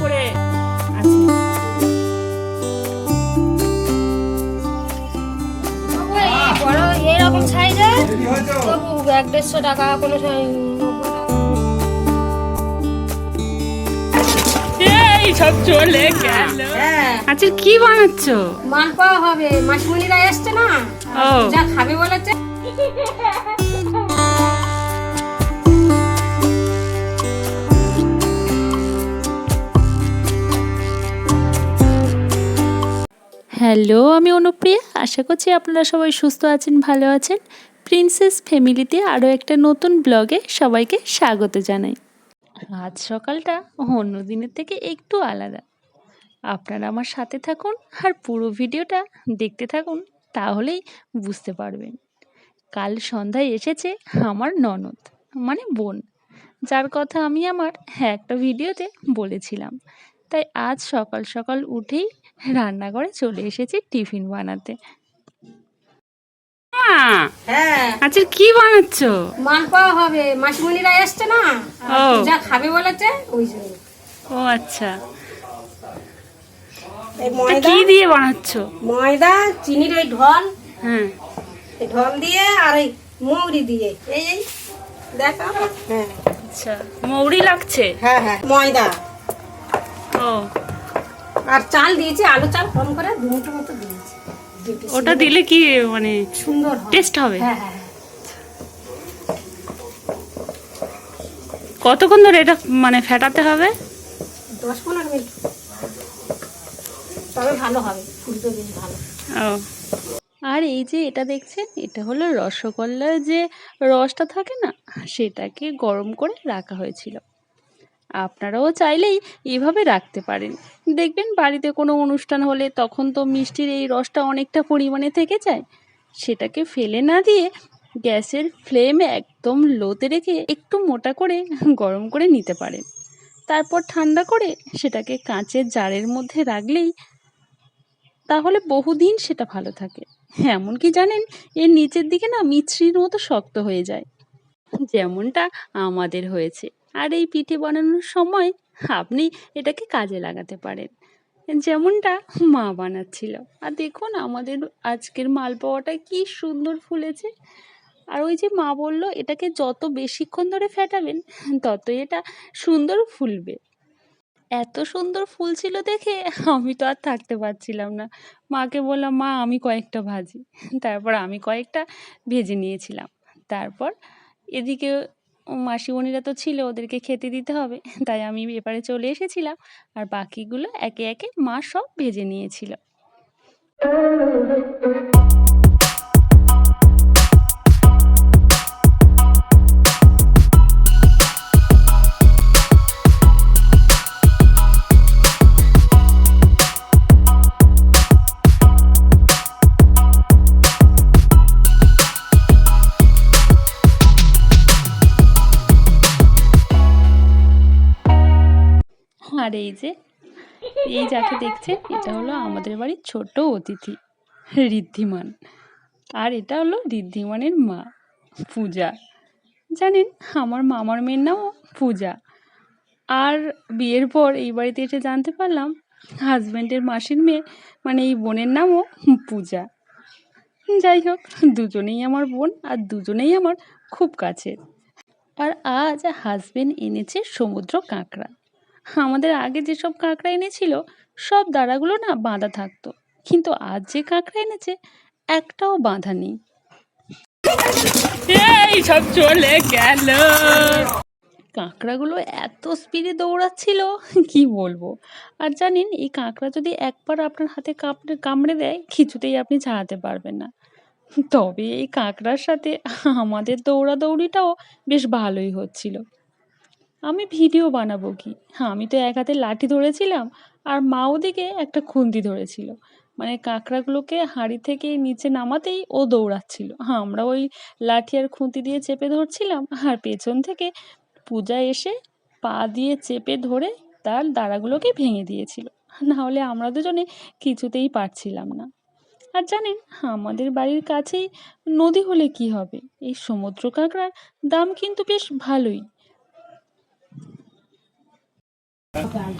করে আছে। বড় এইরকম সাইজের তবু এক দেড়শো টাকা কোনো সব চলে গেল। হ্যাঁ। আচ্ছা কি বানাচ্ছো? মাল পাওয়া হবে। মাসিমণিরা এসছে না? যা খাবে বলেছে। হ্যালো, আমি অনুপ্রিয়া। আশা করছি আপনারা সবাই সুস্থ আছেন, ভালো আছেন। প্রিন্সেস ফ্যামিলিতে আরও একটা নতুন ব্লগে সবাইকে স্বাগত জানাই। আজ সকালটা অন্য দিনের থেকে একটু আলাদা। আপনারা আমার সাথে থাকুন আর পুরো ভিডিওটা দেখতে থাকুন, তাহলেই বুঝতে পারবেন। কাল সন্ধ্যায় এসেছে আমার ননদ মানে বোন। যার কথা আমি আমার একটা ভিডিওতে বলেছিলাম। তাই আজ সকাল সকাল উঠেই রান্নাঘরে চলে এসেছি টিফিন বানাতে। হ্যাঁ। আচ্ছা কি বানাচ্ছো? মাল পাওয়া হবে। মাসিমণিরা এসছে না? যা খাবে বলেছে ওই জন্য। ও আচ্ছা। কি দিয়ে বানাচ্ছো? ময়দা চিনির ওই ঢল। হ্যাঁ। ঢল দিয়ে আর এই মৌরি দিয়ে। এই এই দেখো হ্যাঁ। আচ্ছা মৌরি লাগছে? হ্যাঁ হ্যাঁ ময়দা। আর চাল দিয়েছি আলু চাল কম করে দু মুঠো মতো দিয়েছি। ওটা দিলে কি মানে সুন্দর টেস্ট হবে? হ্যাঁ হ্যাঁ হ্যাঁ। কতক্ষণ ধরে এটা মানে ফেটাতে হবে? দশ পনেরো মিনিট। তবে ভালো হবে ফুলতে বেশ ভালো। ও। আর এই যে এটা দেখছেন এটা হলো রসগোল্লার যে রসটা থাকে না সেটাকে গরম করে রাখা হয়েছিল। আপনারাও চাইলেই এভাবে রাখতে পারেন। দেখবেন বাড়িতে কোনো অনুষ্ঠান হলে তখন তো মিষ্টির এই রসটা অনেকটা পরিমাণে থেকে যায়। সেটাকে ফেলে না দিয়ে গ্যাসের ফ্লেম একদম লোতে রেখে একটু মোটা করে গরম করে নিতে পারেন। তারপর ঠান্ডা করে সেটাকে কাঁচের জারের মধ্যে রাখলেই তাহলে বহুদিন সেটা ভালো থাকে। এমনকি জানেন, এর নিচের দিকে না মিছরির মতো শক্ত হয়ে যায়। যেমনটা আমাদের হয়েছে। আর এই পিঠে বানানোর সময় আপনি এটাকে কাজে লাগাতে পারেন। যেমনটা মা বানাচ্ছিল। আর দেখুন আমাদের আজকের মালপোয়াটা কি সুন্দর ফুলেছে। আর ওই যে মা বলল, এটাকে যত বেশিক্ষণ ধরে ফেটাবেন, ততই এটা সুন্দর ফুলবে। এত সুন্দর ফুল ছিল দেখে আমি তো আর থাকতে পারছিলাম না। মাকে বললাম, মা, আমি কয়েকটা ভাজি। তারপর আমি কয়েকটা ভেজে নিয়েছিলাম। তারপর এদিকে মাসিমণিরা তো ছিল, ওদেরকে খেতে দিতে হবে। তাই আমি এপারে চলে এসেছিলাম আর বাকিগুলো একে একে মা সব ভেজে নিয়েছিল। এই যে, এই যাকে দেখছেন এটা হলো আমাদের বাড়ির ছোট অতিথি, ঋদ্ধিমান। আর এটা হলো ঋদ্ধিমানের মা, পূজা। জানেন, আমার মামার মেয়ের নামও পূজা। আর বিয়ের পর এই বাড়িতে এসে জানতে পারলাম, হাজব্যান্ডের মাসির মেয়ে মানে এই বোনের নামও পূজা। যাই হোক, দুজনেই আমার বোন আর দুজনেই আমার খুব কাছের। আর আজ হাজবেন্ড এনেছে সমুদ্র কাঁকড়া। আমাদের আগে যেসব কাঁকড়া এনেছিল সব দাঁড়াগুলো না বাঁধা থাকতো। কিন্তু আজ যে কাঁকড়া এনেছে একটাও বাঁধা নেই। এই সব চলে গেল। কাঁকড়াগুলো এত স্পিডে দৌড়াচ্ছিল কি বলব? আর জানেন এই কাঁকড়া যদি একবার আপনার হাতে কামড়ে কামড়ে দেয় কিছুতেই আপনি ছাড়াতে পারবেন না। তবে এই কাঁকড়ার সাথে আমাদের দৌড়াদৌড়িটাও বেশ ভালোই হচ্ছিল। আমি ভিডিও বানাবো কি? হ্যাঁ আমি তো এক হাতে লাঠি ধরেছিলাম আর মা ওদিকে একটা খুন্তি ধরেছিল। মানে কাঁকড়াগুলোকে হাঁড়ি থেকে নিচে নামাতেই ও দৌড়াচ্ছিল। হ্যাঁ আমরা ওই লাঠি আর খুন্তি দিয়ে চেপে ধরছিলাম আর পেছন থেকে পূজা এসে পা দিয়ে চেপে ধরে তার দাঁড়াগুলোকে ভেঙে দিয়েছিল। নাহলে আমরা দুজনে কিছুতেই পারছিলাম না। আর জানেন, আমাদের বাড়ির কাছেই নদী হলে কি হবে? এই সমুদ্র কাঁকড়ার দাম কিন্তু বেশ ভালোই।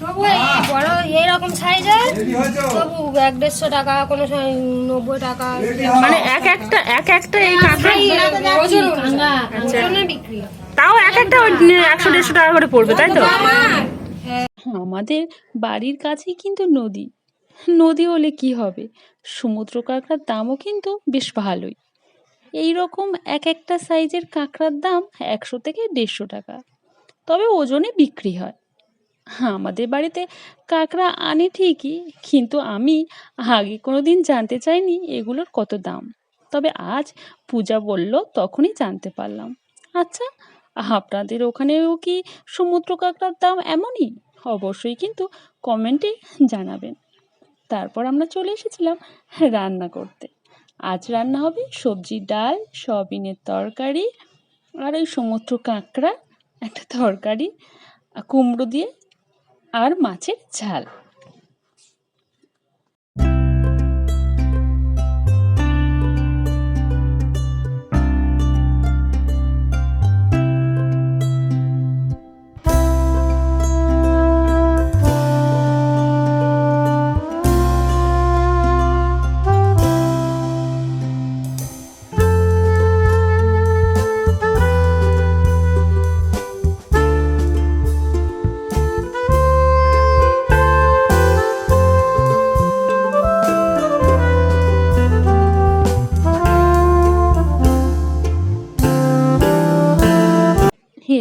তবু এই বড় এইরকম সাইজের তবু এক দেড়শো টাকা কোনো সময় নব্বই টাকা। মানে এক একটা এক একটা এই কাঁকড়া। ওজনে বিক্রি। তাও এক একটা একশো দেড়শো টাকা করে পড়বে তাই তো? আমাদের বাড়ির কাছেই কিন্তু নদী। নদী হলে কি হবে? সমুদ্র কাঁকড়ার দামও কিন্তু বেশ ভালোই। এই রকম এক একটা সাইজের কাঁকড়ার দাম একশো থেকে দেড়শো টাকা। তবে ওজনে বিক্রি হয়। আমাদের বাড়িতে কাঁকড়া আনে ঠিকই, কিন্তু আমি আগে কোনো দিন জানতে চাইনি এগুলোর কত দাম। তবে আজ পূজা বলল, তখনই জানতে পারলাম। আচ্ছা আপনাদের ওখানেও কি সমুদ্র কাঁকড়ার দাম এমনই? অবশ্যই কিন্তু কমেন্টে জানাবেন। তারপর আমরা চলে এসেছিলাম রান্না করতে। আজ রান্না হবে সবজি, ডাল, সয়াবিনের তরকারি আর ওই সমুদ্র কাঁকড়া, একটা তরকারি কুমড়ো দিয়ে আর মাছের ঝাল।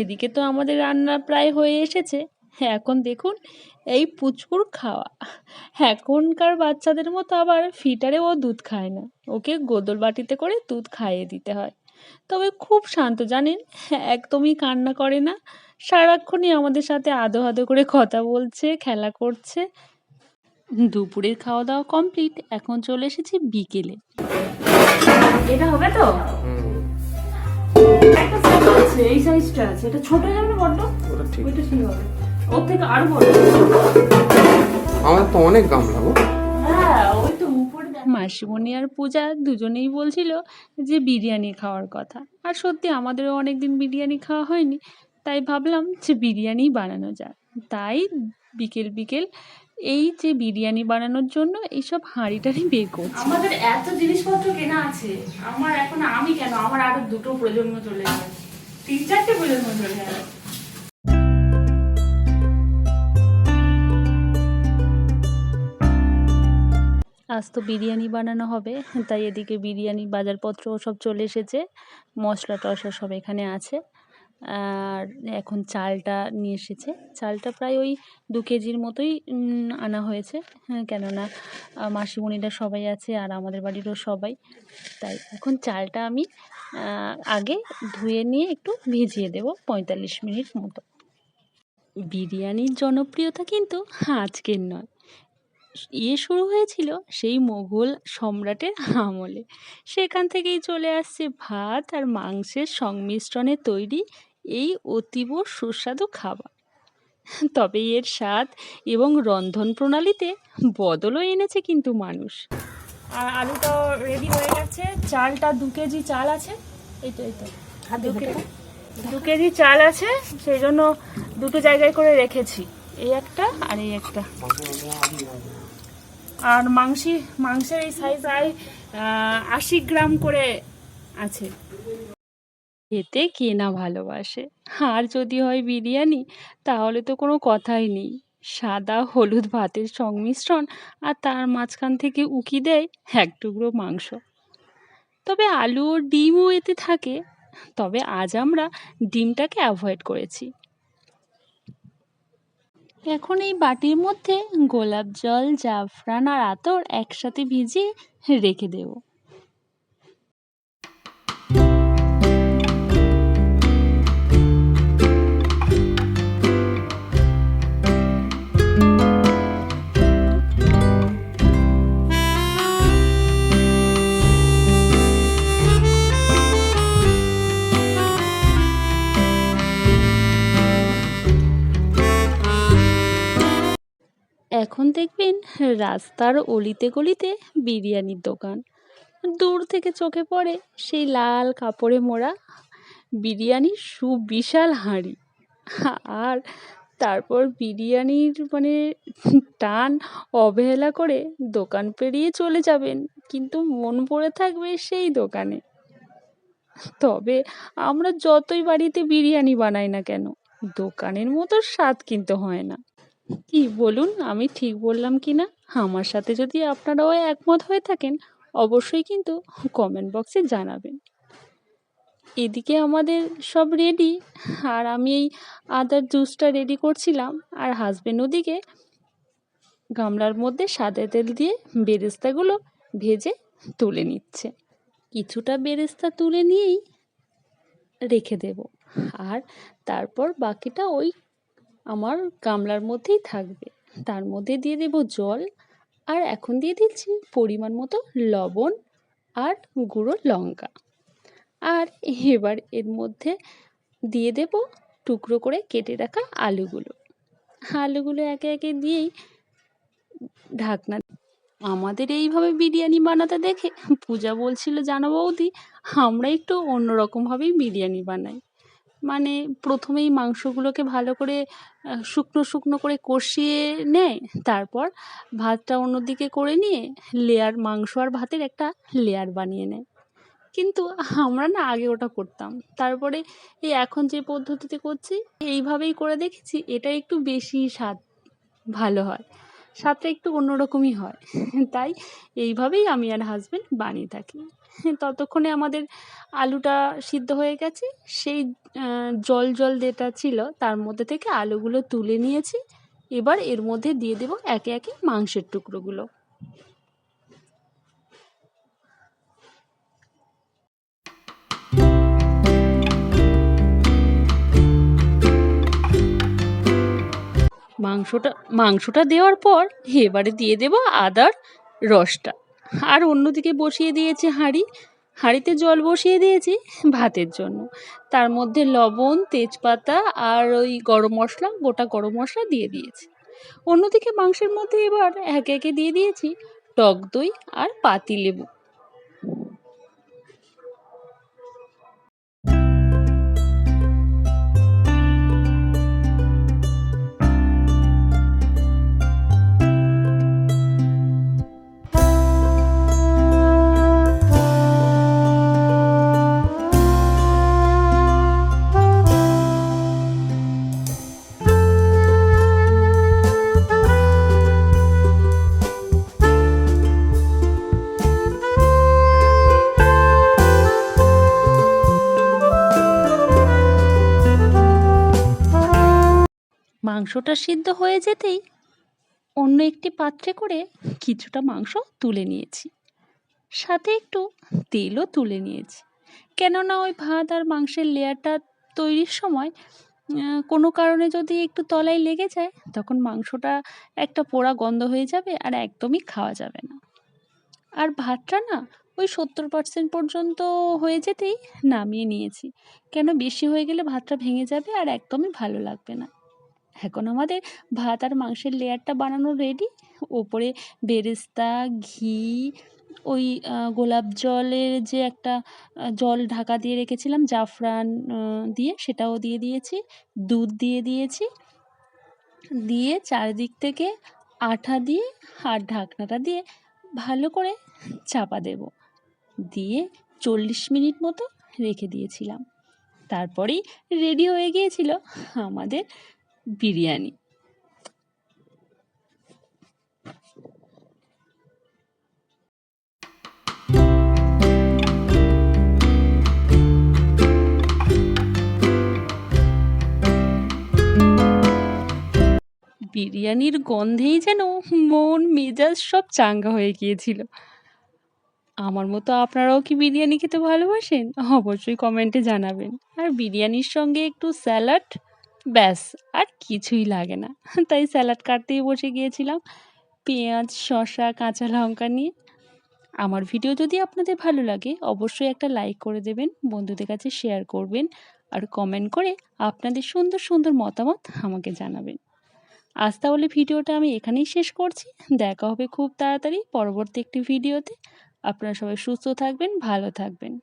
এদিকে তো আমাদের রান্না প্রায় হয়ে এসেছে। হ্যাঁ এখন দেখুন এই পুচকুর খাওয়া। এখনকার বাচ্চাদের মতো আবার ফিটারে ও দুধ খায় না। ওকে গোদল বাটিতে করে দুধ খাইয়ে দিতে হয়। তবে খুব শান্ত জানেন? একদমই কান্না করে না। সারাক্ষণই আমাদের সাথে আদো আদো করে কথা বলছে খেলা করছে। দুপুরের খাওয়া দাওয়া কমপ্লিট। এখন চলে এসেছি বিকেলে। এটা হবে তো? আছে এই সাইজটা আছে। এটা ছোট যাবে না বড্ড? ওটা ঠিক। ওইটা ঠিক হবে। ওর থেকে আরও বড়। আমার তো অনেক গামলা গো। হ্যাঁ ওই তো মাসিমণি আর পূজা দুজনেই বলছিল যে বিরিয়ানি খাওয়ার কথা। আর সত্যি আমাদেরও অনেক দিন বিরিয়ানি খাওয়া হয়নি তাই ভাবলাম যে বিরিয়ানি বানানো যাক। তাই বিকেল বিকেল এই যে বিরিয়ানি বানানোর জন্য এইসব হাঁড়ি টাড়ি বের করছি। আমাদের এত জিনিসপত্র কেনা আছে আমার এখন আমি কেন? আমার আরও দুটো প্রজন্ম চলে যাবে তিন চারটে প্রজন্ম চলে আজ তো বিরিয়ানি বানানো হবে তাই এদিকে বিরিয়ানি বাজারপত্র সব চলে এসেছে মশলা টশলা সব এখানে আছে আর এখন চালটা নিয়ে এসেছে। চালটা প্রায় ওই দু কেজির মতোই আনা হয়েছে হ্যাঁ, কেননা মাসিমণিরা সবাই আছে আর আমাদের বাড়িরও সবাই তাই এখন চালটা আমি আগে ধুয়ে নিয়ে একটু ভিজিয়ে দেব পঁয়তাল্লিশ মিনিট মতো। বিরিয়ানির জনপ্রিয়তা কিন্তু আজকের নয়। ইয়ে শুরু হয়েছিল সেই মোগল সম্রাটের আমলে। সেখান থেকেই চলে আসছে ভাত আর মাংসের সংমিশ্রণে তৈরি এই অতীব সুস্বাদু খাবার। তবে এর স্বাদ এবং রন্ধন প্রণালীতে বদলও এনেছে কিন্তু মানুষ। আর আলুটাও রেডি হয়ে গেছে। চালটা দু কেজি চাল আছে। এই তো এই তো। দু কেজি। দু কেজি চাল আছে সেই জন্য দুটো জায়গায় করে রেখেছি। এই একটা আর এই একটা। আর মাংসি মাংসের এই সাইজ আয় আশি গ্রাম করে আছে। খেতে কে না ভালোবাসে? আর যদি হয় বিরিয়ানি তাহলে তো কোনো কথাই নেই। সাদা হলুদ ভাতের সংমিশ্রণ আর তার মাঝখান থেকে উকি দেয় এক টুকরো মাংস। তবে আলু ও ডিমও এতে থাকে, তবে আজ আমরা ডিমটাকে অ্যাভয়েড করেছি। এখন এই বাটির মধ্যে গোলাপ জল, জাফরান আর আতর একসাথে ভিজিয়ে রেখে দেবো। রাস্তার অলিতে গলিতে বিরিয়ানির দোকান। দূর থেকে চোখে পড়ে সেই লাল কাপড়ে মোড়া বিরিয়ানির সুবিশাল হাঁড়ি। আর তারপর বিরিয়ানির মানে টান অবহেলা করে দোকান পেরিয়ে চলে যাবেন, কিন্তু মন পড়ে থাকবে সেই দোকানে। তবে আমরা যতই বাড়িতে বিরিয়ানি বানাই না কেন, দোকানের মতো স্বাদ কিন্তু হয় না। কি বলুন, আমি ঠিক বললাম কি না? আমার সাথে যদি আপনারাও একমত হয়ে থাকেন, অবশ্যই কিন্তু কমেন্ট বক্সে জানাবেন। এদিকে আমাদের সব রেডি আর আমি এই আদার জুসটা রেডি করছিলাম, আর হাজবেন্ড ওদিকে গামলার মধ্যে সাদা তেল দিয়ে বেরেস্তাগুলো ভেজে তুলে নিচ্ছে। কিছুটা বেরেস্তা তুলে নিয়েই রেখে দেব, আর তারপর বাকিটা ওই আমার গামলার মধ্যেই থাকবে। তার মধ্যে দিয়ে দেব জল আর এখন দিয়ে দিচ্ছি পরিমাণ মতো লবণ আর গুঁড়ো লঙ্কা। আর এবার এর মধ্যে দিয়ে দেব টুকরো করে কেটে রাখা আলুগুলো। আলুগুলো একে একে দিয়েই ঢাকনা আমাদের এইভাবে বিরিয়ানি বানাতে দেখে পূজা বলছিল, জানো বৌদি, আমরা একটু অন্যরকমভাবেই বিরিয়ানি বানাই। মানে প্রথমেই মাংসগুলোকে ভালো করে শুকনো শুকনো করে কষিয়ে নেয়, তারপর ভাতটা অন্যদিকে করে নিয়ে লেয়ার মাংস আর ভাতের একটা লেয়ার বানিয়ে নেয়। কিন্তু আমরা না আগে ওটা করতাম। তারপরে এই এখন যে পদ্ধতিতে করছি, এইভাবেই করে দেখেছি, এটা একটু বেশি স্বাদ ভালো হয়, স্বাদটা একটু অন্যরকমই হয়। তাই এইভাবেই আমি আর হাজবেন্ড বানিয়ে থাকি। ততক্ষণে আমাদের আলুটা সিদ্ধ হয়ে গেছে। সেই জল জল যেটা ছিল তার মধ্যে থেকে আলুগুলো তুলে নিয়েছি। এবার এর মধ্যে দিয়ে দেব একে একে মাংসের টুকরোগুলো। মাংসটা মাংসটা দেওয়ার পর এবারে দিয়ে দেব আদার রসটা। আর অন্যদিকে বসিয়ে দিয়েছি হাঁড়ি। হাঁড়িতে জল বসিয়ে দিয়েছি ভাতের জন্য। তার মধ্যে লবণ, তেজপাতা আর ওই গরম মশলা, গোটা গরম মশলা দিয়ে দিয়েছি। অন্যদিকে মাংসের মধ্যে এবার একে একে দিয়ে দিয়েছি টক দই আর পাতিলেবু। মাংসটা সিদ্ধ হয়ে যেতেই অন্য একটি পাত্রে করে কিছুটা মাংস তুলে নিয়েছি। সাথে একটু তেলও তুলে নিয়েছি। কেননা ওই ভাত আর মাংসের লেয়ারটা তৈরির সময় কোনো কারণে যদি একটু তলায় লেগে যায়, তখন মাংসটা একটা পোড়া গন্ধ হয়ে যাবে আর একদমই খাওয়া যাবে না। আর ভাতটা না ওই সত্তর পার্সেন্ট পর্যন্ত হয়ে যেতেই নামিয়ে নিয়েছি। কেন বেশি হয়ে গেলে ভাতটা ভেঙে যাবে আর একদমই ভালো লাগবে না। এখন আমাদের ভাত আর মাংসের লেয়ারটা বানানো রেডি ওপরে বেরেস্তা, ঘি, ওই গোলাপ জলের যে একটা জল ঢাকা দিয়ে রেখেছিলাম জাফরান দিয়ে সেটাও দিয়ে দিয়েছি, দুধ দিয়ে দিয়েছি। দিয়ে চারিদিক থেকে আঠা দিয়ে আর ঢাকনাটা দিয়ে ভালো করে চাপা দেব। দিয়ে চল্লিশ মিনিট মতো রেখে দিয়েছিলাম। তারপরেই রেডি হয়ে গিয়েছিল আমাদের বিরিয়ানি। বিরিয়ানির গন্ধেই যেন মন, মেজাজ সব চাঙ্গা হয়ে গিয়েছিল। আমার মতো আপনারাও কি বিরিয়ানি খেতে ভালোবাসেন? অবশ্যই কমেন্টে জানাবেন। আর বিরিয়ানির সঙ্গে একটু স্যালাড ব্যাস, আর কিছুই লাগে না। তাই স্যালাড কাটতেই বসে গিয়েছিলাম। পেঁয়াজ, শসা, কাঁচা লঙ্কা নিয়ে। আমার ভিডিও যদি আপনাদের ভালো লাগে, অবশ্যই একটা লাইক করে দেবেন, বন্ধুদের কাছে শেয়ার করবেন, আর কমেন্ট করে আপনাদের সুন্দর সুন্দর মতামত আমাকে জানাবেন। আজ তাহলে ভিডিওটা আমি এখানেই শেষ করছি। দেখা হবে খুব তাড়াতাড়ি পরবর্তী একটি ভিডিওতে। আপনারা সবাই সুস্থ থাকবেন, ভালো থাকবেন।